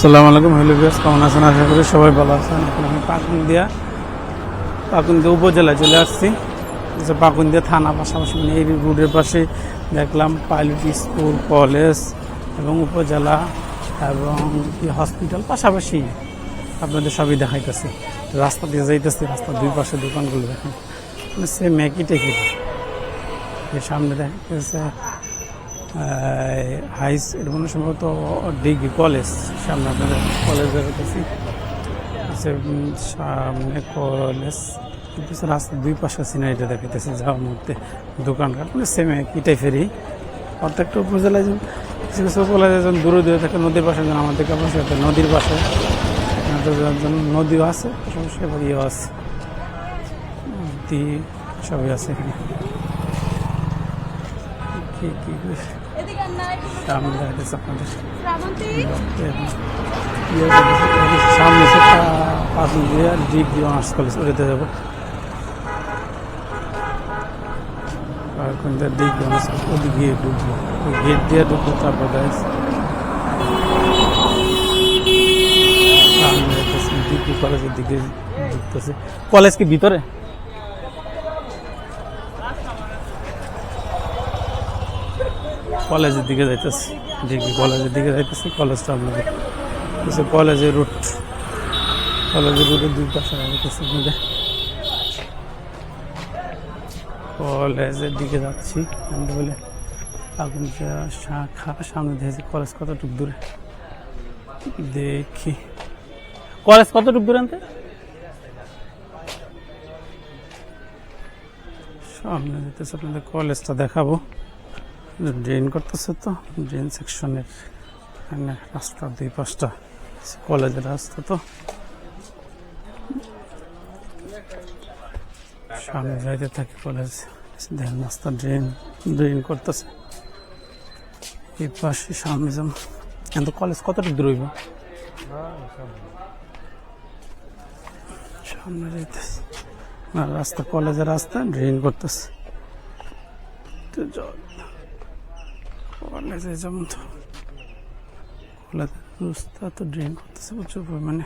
আসসালামু আলাইকুম। হ্যালো বিয়াস কেমন আছেন? আশা করি সবাই ভালো আছেন। এখন আমি পাকুন্দিয়া পাকুন্দিয়া উপজেলায় চলে আসছি। যে পাকুন্দিয়া থানা পাশাপাশি মানে এই রোডের পাশে দেখলাম পাইলট স্কুল, কলেজ এবং উপজেলা এবং হসপিটাল পাশাপাশি আপনাদের সবই দেখাইতেছি। রাস্তা দিয়ে যাইতেছি, রাস্তার দুই পাশে দোকানগুলো দেখেন। সেম একই টেকে সামনে দেখা গেছে হাইস এটা মনে সম্ভবত ডিগ্রি কলেজ সামনে আপনাদের কলেজ দেখাতেছি আছে, উম, সামনে কলেজ রাস্তার দুই পাশে সিনারিটা দেখাইতেছি যাওয়ার মধ্যে দোকানঘাট মানে সেম একই টাইপেরই প্রত্যেকটা উপজেলায় যেমন কিছু কিছু উপজেলায় যেমন দূরে দূরে থাকে নদীর পাশে যেন আমাদের কাছে আছে নদীর পাশে। নদীও আছে পাশাপাশি আবার ইয়েও আছে। সবই আছে এখানে। কি কি? নাই সামনে দেখাইতেছে আপনাদের। সামনে পাঁচ দিয়ে ডিগ্রি অনার্স কলেজ ওটাতে যাব। এখন ডিগ্রি অনার্স ওদিকে গিয়ে ঢুকবো গেট দিয়ে ঢুকবো তারপর গাইস ডিগ্রি কলেজের দিকে ঢুকতেছে। কলেজ কি ভিতরে? কলেজের দিকে যাইতেছি। ডিগ্রি কলেজের দিকে যাইতেছি, কলেজটা আপনাদের কলেজের রুট কলেজের রুটের দুই পাশে যাইতেছি আপনাদের কলেজের দিকে যাচ্ছি। বলে যা শাখা, সামনে দিয়েছি কলেজ কতটুক দূরে? দেখি। কলেজ কতটুক দূরে আনতে? সামনে যেতেছে আপনাদের কলেজটা দেখাবো। ড্রেন করতেছে তো ড্রেন সেকশনের এখানে রাস্তার দুই পাশটা কলেজের রাস্তা তো। সামনে যাইতে থাকে কলেজ দেখেন রাস্তা ড্রেন ড্রেন করতেছে। এই পাশে সামনে যেমন কিন্তু কলেজ কতটুকু দূর হইব? সামনে যাইতেছে। রাস্তা কলেজের রাস্তা ড্রেন করতেছে। জল কলেজে যেমন তো। কলেজের রাস্তা তো ড্রেন করতেছে প্রচুর পরিমাণে।